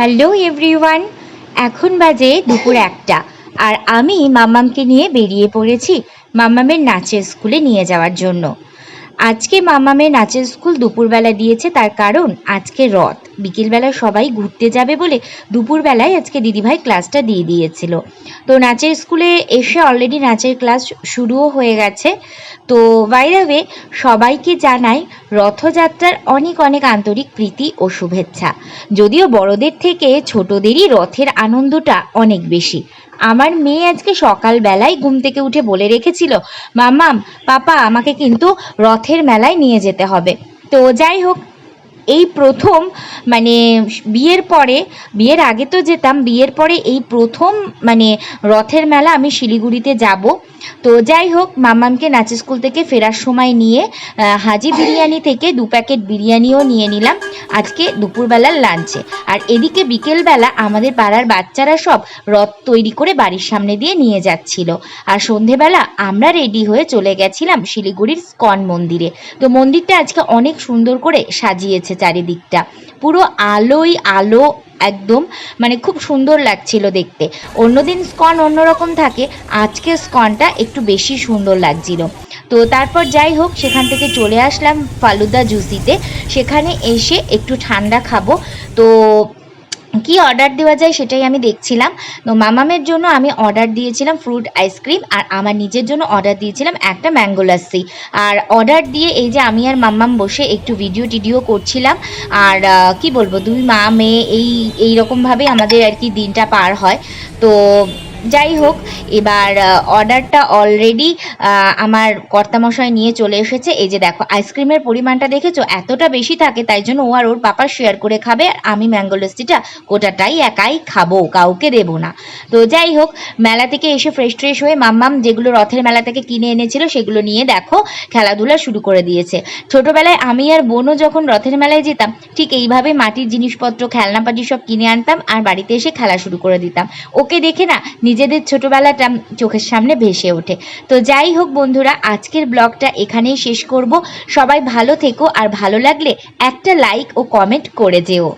Hello everyone, এখন বাজে দুপুর একটা, আর আমি মাম্মামকে নিয়ে বেরিয়ে পড়েছি মাম্মামের নাচের স্কুলে নিয়ে যাওয়ার জন্য। আজকে মাম্মামের নাচের স্কুল দুপুরবেলা দিয়েছে তার কারণ, আজকে রথ। বিকেলবেলা সবাই ঘুরতে যাবে বলে দুপুরবেলায় আজকে দিদিভাই ক্লাসটা দিয়ে দিয়েছিল। তো নাচের স্কুলে এসে অলরেডি নাচের ক্লাস শুরুও হয়ে গেছে। তো বাইরে সবাইকে জানাই রথযাত্রার অনেক অনেক আন্তরিক প্রীতি ও শুভেচ্ছা। যদিও বড়দের থেকে ছোটদেরই রথের আনন্দটা অনেক বেশি। আমার মেয়ে আজকে সকালবেলায় ঘুম থেকে উঠে বলে রেখেছিল, মাম্মাম, পাপা, আমাকে কিন্তু রথের মেলায় নিয়ে যেতে হবে। তো যাই হোক, এই প্রথম মানে বিয়ের পরে, বিয়ের আগে তো যেতাম, বিয়ের পরে এই প্রথম মানে রথের মেলা আমি শিলিগুড়িতে যাব। তো যাই হোক মাম্মামকে নাচের স্কুল থেকে ফেরার সময় নিয়ে হাজি বিরিয়ানি থেকে দু প্যাকেট বিরিয়ানিও নিয়ে নিলাম আজকে দুপুরবেলার লাঞ্চে আর এদিকে বিকেলবেলা আমাদের পাড়ার বাচ্চারা সব রথ তৈরি করে বাড়ির সামনে দিয়ে নিয়ে যাচ্ছিল। আর সন্ধেবেলা আমরা রেডি হয়ে চলে গেছিলাম শিলিগুড়ির স্কন মন্দিরে। তো মন্দিরটা আজকে অনেক সুন্দর করে সাজিয়েছে চারিদিকটা। পুরো আলোই আলো একদম মানে খুব সুন্দর লাগছিল দেখতে। অন্যদিন স্কন অন্যরকম থাকে আজকে স্কনটা একটু বেশি সুন্দর লাগছিল। তো তারপর যাই হোক, সেখান থেকে চলে আসলাম ফালুদা জুসিতে। সেখানে এসে একটু ঠান্ডা খাব। তো কি অর্ডার দেওয়া যায় সেটাই আমি দেখছিলাম। তো মামামের জন্য আমি অর্ডার দিয়েছিলাম ফ্রুট আইসক্রিম আর আমার নিজের জন্য অর্ডার দিয়েছিলাম একটা ম্যাঙ্গো লাস্সি আর অর্ডার দিয়ে এই যে আমি আর মাম্মাম বসে একটু ভিডিও টিডিও করছিলাম। আর কি বলব, দুই মা, মেয়ে, এই এই রকমভাবে আমাদের আর কি দিনটা পার হয়। তো যাই হোক, এবার অর্ডারটা অলরেডি আমার কর্তামশাই নিয়ে চলে এসেছে। এই যে দেখো আইসক্রিমের পরিমাণটা দেখেছ? এতটা বেশি থাকে, তাই জন্য ও আর ওর পাপা শেয়ার করে খাবে। আর আমি ম্যাঙ্গো লস্যিটা গোটাটাই একাই খাব, কাউকে দেবো না। তো যাই হোক, মেলা থেকে এসে ফ্রেশ ট্রেশ হয়ে মাম্মাম যেগুলো রথের মেলা থেকে কিনে এনেছিল, সেগুলো নিয়ে দেখো, খেলাধুলা শুরু করে দিয়েছে। ছোটোবেলায় আমি আর বোনও যখন রথের মেলায় যেতাম, ঠিক এইভাবে মাটির জিনিসপত্র, খেলনাপাতি সব কিনে আনতাম, আর বাড়িতে এসে খেলা শুরু করে দিতাম। ওকে দেখে না নিজেদের ছোটবেলাটা চোখের সামনে ভেসে ওঠে। তো যাই হোক বন্ধুরা, আজকের ব্লগটা এখানেই শেষ করব। সবাই ভালো থেকো, আর ভালো লাগলে একটা লাইক ও কমেন্ট করে যেও।